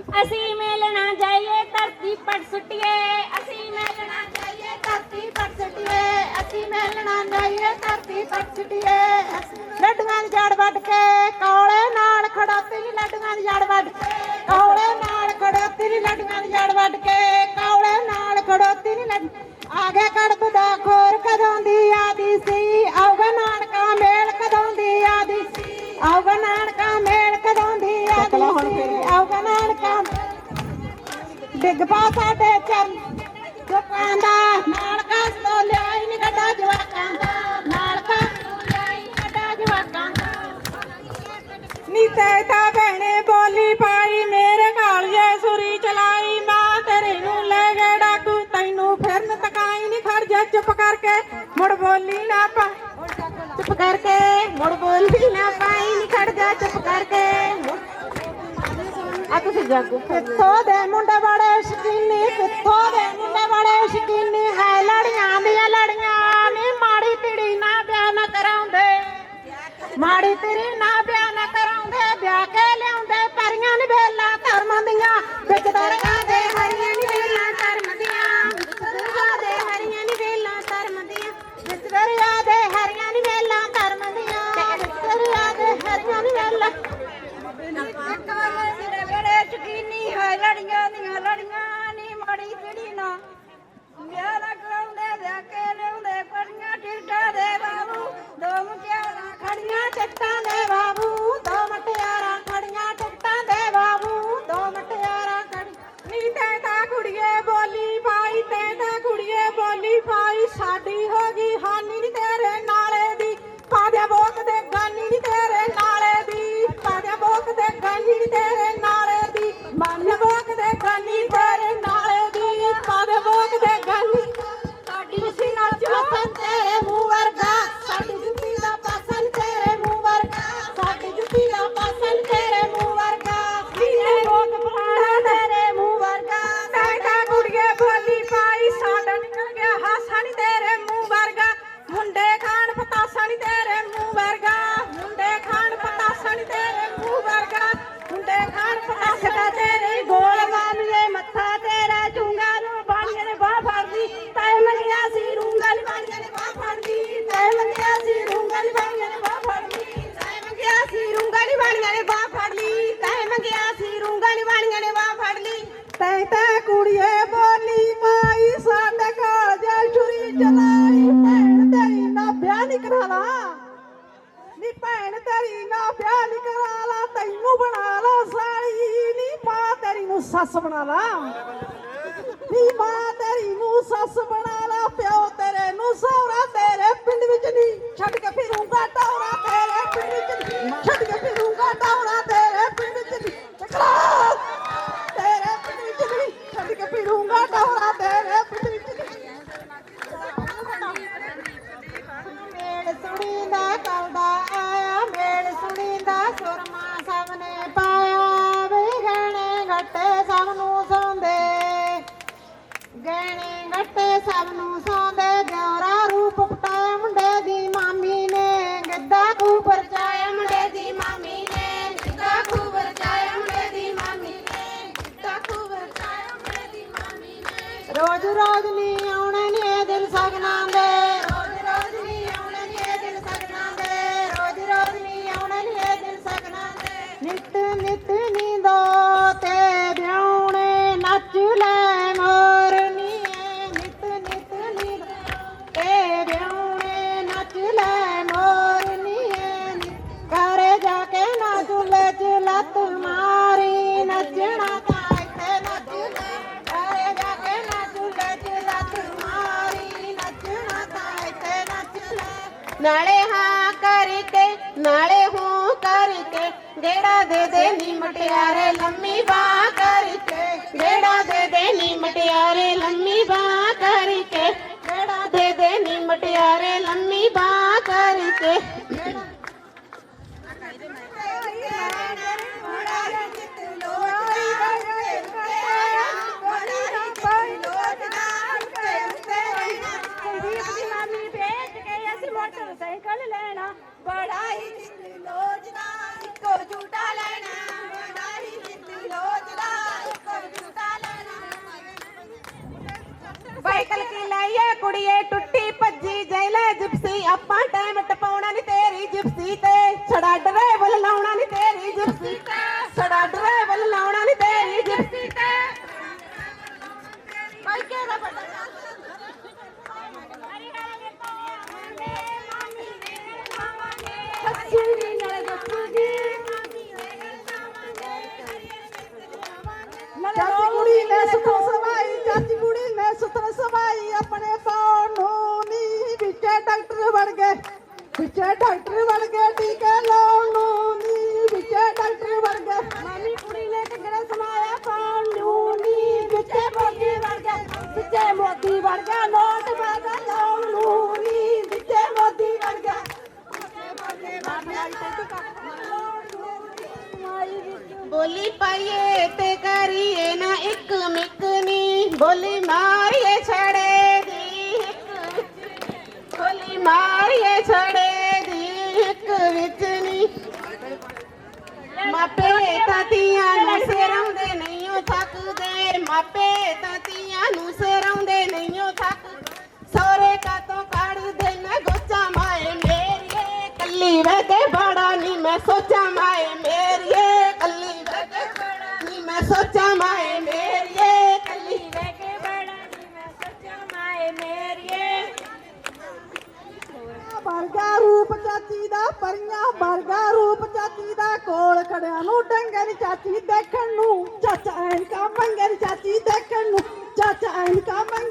ਅਸੀਂ ਮਿਲਣਾ ਜਾਈਏ, ਧਰਤੀ ਪਟ ਸੁੱਟੀਏ। ਅਸੀਂ ਮਿਲਣਾ ਜਾਈਏ, ਧਰਤੀ ਪਟ ਸੁੱਟੀਏ। ਅਸੀਂ ਮਿਲਣਾ ਜਾਈਏ, ਧਰਤੀ ਪਟ ਛਟੀਏ ਲੱਡੂਆਂ ਦੀ ਜੜ ਵੱਢ ਕੇ, ਕੌਲੇ ਨਾਲ ਖੜੋਤੀ ਨੀ ਲੱਡੂਆਂ ਦੀ ਜੜ ਵੱਢ ਕੇ। ਕੌਲੇ ਨਾਲ ਖੜੋਤੀ ਨੀ ਲੱਡੂਆਂ ਦੀ ਜੜ ਵੱਢ ਕੇ, ਕੌਲੇ ਨਾਲ ਖੜੋਤੀ ਨੀ ਲੱਡ ਆਗੇ ਕੜਬ ਦਾ ਖੋਰ ਕਦੋਂ ਦੀ ਆਦੀ ਸੀ? ਡਿੱਗ ਪਾ ਸਾਡੇ ਚਰਨ। ਜਵਾਕਾਂ ਦਾ ਨਾਲ ਤੋਂ ਲਿਆਈ ਨੀ ਗੱਡਾ ਜਵਾਕਾਂ ਦਾ। ਨਾਲ ਤੋਂ ਲਿਆਈ ਗੱਡਾ ਜਵਾਕਾਂ ਦਾ। ਨੀ ਤੈ ਤਾਂ ਭੈਣੇ ਬੋਲੀ ਪਾਈ, ਮੇਰੇ ਘਾਲ ਸੁਰੀ ਚਲਾਈ, ਮਾਂ ਤੇਰੇ ਨੂੰ ਲੈ ਗਏ ਡਾਕੂ। ਤੈਨੂੰ ਫਿਰਨ ਤਕਾਈ ਨੀ ਖੜ ਜਾ, ਚੁੱਪ ਕਰਕੇ ਮੁੜ ਬੋਲੀ ਨਾ ਪਾ ਚੁੱਪ ਕਰਕੇ ਮੁੜ ਬੋਲੀ ਨਾ ਪਾਈ, ਨੀ ਖੜ ਜਾ, ਚੁੱਪ ਕਰਕੇ ਤੁਸੀਂ ਜਾਗੋ। ਕਿੱਥੋਂ ਦੇ ਮੁੰਡੇ ਬੜੇ ਸ਼ਕੀਨੀ, ਕਿੱਥੋਂ ਦੇ ਮੁੰਡੇ ਬੜੇ ਸ਼ਕੀਨੀ? ਹੈ ਲੜੀਆਂ ਦੀਆਂ ਲੜੀਆਂ, ਨੀ ਮਾੜੀ ਤਿੜੀ ਨਾ ਬਿਆਨ ਕਰਾਉਂਦੇ। ਮਾੜੀ ਤੇਰੀ ਨਾ ਲਈ ਤੈ ਕੁੜੀਏ ਬੋਲੀ ਮਾਈ, ਸਾਡੇ ਘਰ ਜਾ ਛੁਰੀ ਚਲਾਈ, ਭੈਣ ਤੇਰੀ ਨਾ ਵਿਆਹ ਨਹੀਂ ਕਰਾਲਾ। ਨੀ ਭੈਣ ਤੇਰੀ ਨਾ ਵਿਆਹ ਨਹੀਂ ਕਰਾਲਾ, ਤੈਨੂੰ ਬਣਾ ਲਾ ਸਾਲੀ। ਨੀ ਮਾਂ ਤੇਰੀ ਨੂੰ ਸੱਸ ਬਣਾ ਲਾ। ਨੀ ਮਾਂ ਤੇਰੀ ਨੂੰ ਸੱਸ ਬਣਾ ਲਾ, ਪਿਓ ਤੇਰੇ ਨੂੰ ਸਹੁਰਾ சரணம் ਲੈ ਨਾਲੇ ਹਾਂ ਕਰਕੇ ਨਾਲੇ ਹੂੰ ਕਰਕੇ ਗੇੜਾ ਦੇ ਦੇ ਨੀ ਮਟਿਆਰੇ ਲੰਮੀ ਬਾਹ ਕਰਕੇ ਗੇੜਾ ਦੇ ਦੇ ਨੀ ਮਟਿਆਰੇ ਲੰਮੀ ਬਾਹ ਕਰਕੇ ਗੇੜਾ ਦੇ ਦੇ ਨੀ ਮਟਿਆਰੇ ਲੰਮੀ ਬਾਹ ਕਰਕੇ ਮੋਟਰਸਾਈਕਲ ਲੈਣਾ ਬੜਾ ਹੀ ਦਿਲ ਲੋਚਦਾ ਇੱਕੋ ਝੂਟਾ ਲੈਣਾ ਬੜਾ ਹੀ ਦਿਲ ਲੋਚਦਾ ਕੁੜੀਏ ਟੁੱਟੀ ਭੱਜੀ ਜੈਲੇ ਜਿਪਸੀ ਆਪਾਂ ਟਾਈਮ ਟਪਾਉਣਾ ਨਹੀਂ ਤੇਰੀ ਜਿਪਸੀ ਤੇ। ਛੜਾ ਡਰਾਈਵਰ ਲਾਉਣਾ ਨਹੀਂ ਤੇਰੀ ਜਿਪਸੀ ਤੇ। ਛੜਾ ਡਰਾਈਵਰ ਲਾਉਣਾ ਨਹੀਂ ਤੇਰੀ ਜਿਪਸੀ ਤੇ। ਭਾਈ ਕਿਹੜਾ ਪਤਾ ਸੱਚੀ ਨਾਲ ਦੱਸੂਗੀ। ਚਾਚੀ ਕੁੜੀ ਨੇ ਸੁਤਰ ਸਵਾਈ ਚਾਚੀ ਕੁੜੀ ਨੇ ਸੁਤਰ ਸਵਾਈ ਆਪਣੇ ਡਾਕਟਰ ਬਣ ਗਏ। ਵਿੱਚੇ ਡਾਕਟਰ ਬਣ ਗਏ, ਟੀਕੇ ਲਾਉਣ ਨੂੰ ਨੀ। ਵਿੱਚੇ ਡਾਕਟਰ ਬਣ ਗਏ। ਮਾਮੀ ਕੁੜੀ ਨੇ ਕਿਹੜਾ ਸਮਾਇਆ ਪਾਉਣ ਨੂੰ ਨੀ। ਵਿੱਚੇ ਮੋਦੀ ਵੜ ਗਿਆ, ਵਿੱਚੇ ਮੋਦੀ ਵੜ ਗਿਆ, ਨੋਟ ਥੱਕਦੇ ਮਾਪੇ ਤਾਤੀਆਂ ਨੂੰ ਸਿਰਾਉਂਦੇ ਨਹੀਂ ਉਹ ਥੱਕ। ਸੋਰੇ ਕਾ ਕੱਢਦੇ ਨਾ ਗੋਚਾ ਮਾਏ ਮੇਰੀਏ, ਕੱਲੀ ਵੇ ਕੇ ਬੜਾ ਨਹੀਂ ਮੈਂ ਸੋਚਾਂ ਮਾਏ ਮੇਰੀਏ, ਕੱਲੀ ਵੇ ਕੇ ਬੜਾ ਨਹੀਂ ਮੈਂ ਸੋਚਾਂ ਮਾਏ ਮੇਰੀਏ, ਕੱਲੀ ਵੇ ਕੇ ਬੜਾ ਨੀ ਮੈਂ ਸੱਚਾ ਮਾਏ ਮੇਰੀਏ। ਵਰਗਾ ਰੂਪ ਚਾਚੀ ਦਾ ਪਰੀਆਂ, ਵਰਗਾ ਕੋਲ ਨੂੰ, ਡੰਗਰ ਚਾਚੀ ਦੇਖਣ ਨੂੰ, ਚਾਚਾ ਐਨਕਾ ਮੰਗਰ ਚਾਚੀ ਦੇਖਣ ਨੂੰ, ਚਾਚਾ ਐਨਕਾ ਮੰਗਰ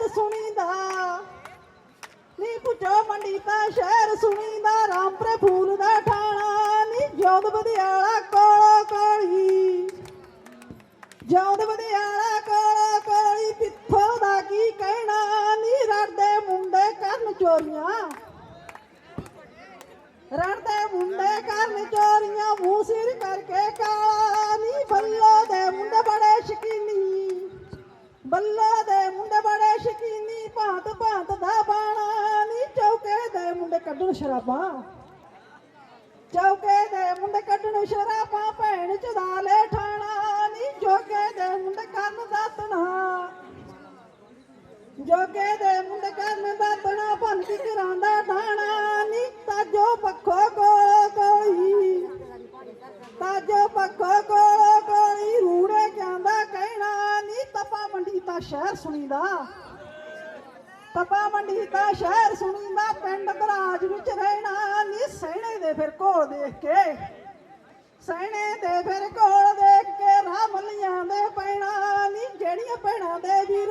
ਸ਼ਹਿਰ ਸੁਣੀਂਦਾ। ਨੀ ਪੁੱਛੋ ਮੰਡੀ ਤਾਂ ਸ਼ਹਿਰ ਸੁਣੀਂਦਾ। ਰਾਮਪੁਰੇ ਫੂਲ ਦਾ ਠਾਣਾ, ਨੀ ਜੋਦ ਬਦਿਆਲਾ ਕੋਲੋ ਕੋਲੀ। ਜੋਦ ਬਦਿਆਲਾ ਕੋਲੋ ਕੋਲੀ, ਪਿੱਥੋਂ ਦਾ ਕੀ ਕਹਿਣਾ? ਨੀ ਰੜਦੇ ਮੁੰਡੇ ਕਰਨ ਚੋਰੀਆਂ। ਰੜਦੇ ਮੁੰਡੇ ਕਰਨ ਚੋਰੀਆਂ, ਮੂੰਹ ਸਿਰ ਕਰਕੇ acabar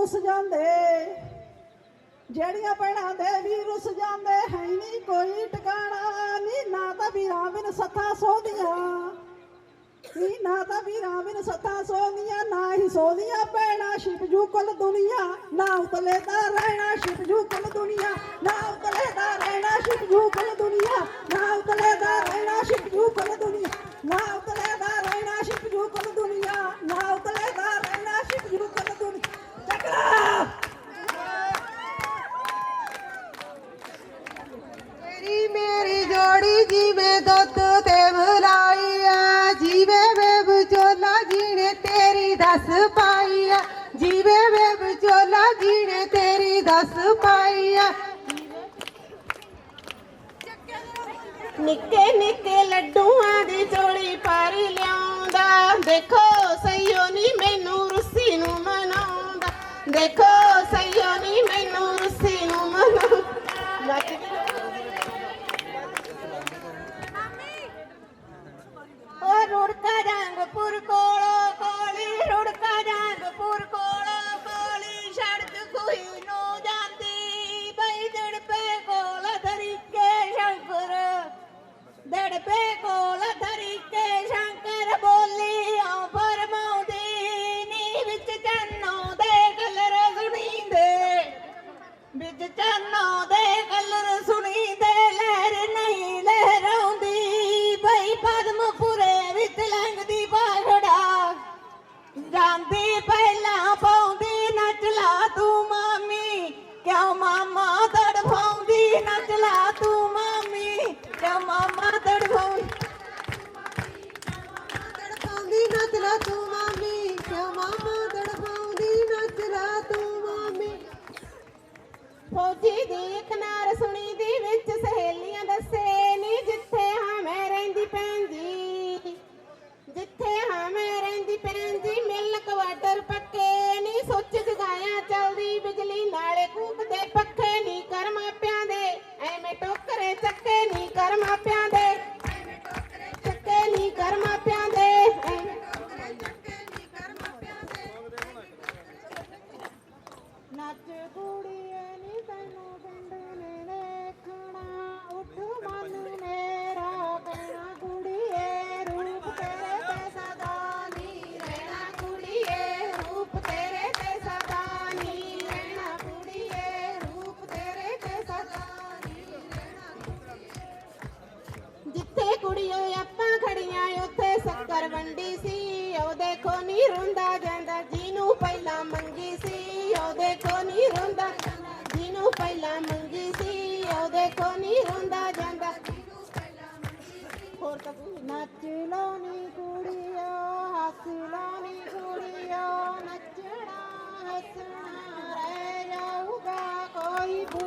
ਰੁੱਸ ਜਾਂਦੇ। ਜਿਹੜੀਆਂ ਪੈਣਾ ਦੇ ਵੀਰ ਰੁੱਸ ਜਾਂਦੇ, ਹੈ ਨਹੀਂ ਕੋਈ ਟਿਕਾਣਾ। ਨੀ ਨਾ ਤਾਂ ਵੀਰਾਂ ਬਿਨ ਸੱਥਾਂ ਸੋਦੀਆਂ ਨੀ ਨਾ ਤਾਂ ਵੀਰਾਂ ਬਿਨ ਸੱਥਾ ਸੋਦੀਆਂ ਨਾ ਹੀ ਸੋਦੀਆਂ ਭੈਣਾਂ ਸ਼ਿਪ ਜੂ ਕੁੱਲ ਦੁਨੀਆ। ਨਾ ਉਤਲੇ ਦਾ ਰਹਿਣਾ ਸ਼ਿਪ ਜੂ ਕੁੱਲ ਦੁਨੀਆ। ਨਾ ਉਤਲੇ ਦਾ ਰਹਿਣਾ ਸ਼ਿਪ ਜੂ ਰਸ ਪਾਈਆ ਨਿੱਕੇ ਨਿੱਕੇ ਲੱਡੂਆਂ ਦੀ ਝੋਲੀ ਪਰ ਲਿਆਉਂਦਾ। ਦੇਖੋ ਸਈਓ ਨਹੀਂ ਮੈਨੂੰ ਰੁੱਸੀ ਨੂੰ ਮਨਾਉਂਦਾ। ਦੇਖੋ ਸਈਓ ਨਹੀਂ ਮੈਨੂੰ ਰੁੱਸੀ ਨੂੰ ਮਨਾਉਂਦਾ। ਉਹ ਰੁੜਕਾ ਰੰਗਪੁਰ ਕੋਲ ਮੌਜੀ ਦੀ ਇੱਕ ਸੁਣੀ ਦੀ ਵਿੱਚ ਸਹੇਲੀਆਂ ਦੱਸੇ ਨੀ ਜਿੱਥੇ ਹਾਂ ਮੈਂ ਰਹਿੰਦੀ ਭੈਣ ਜੀ। ਜਿੱਥੇ ਹਾਂ ਮੈਂ ਰਹਿੰਦੀ ਭੈਣ ਮਿਲ ਕੁਆਟਰ ਪੱਕੇ ਨੀ। ਸੁੱਚ ਜਗਾਇਆ ਚੱਲਦੀ ਬਿਜਲੀ ਨਾਲੇ ਕੂਕਦੇ ਪੱਖੇ ਨੀ। ਕਰ ਮਾਪਿਆਂ ਦੇ ਐਵੇਂ ਟੋਕਰੇ ਚੱਕੇ ਨੀ। ਕਰ ਮਾਪਿਆਂ నచ్చులోని కుడియో హస్సులోని కుడియో నచ్చడా హస్సునా రే జావుగా కోయి భూ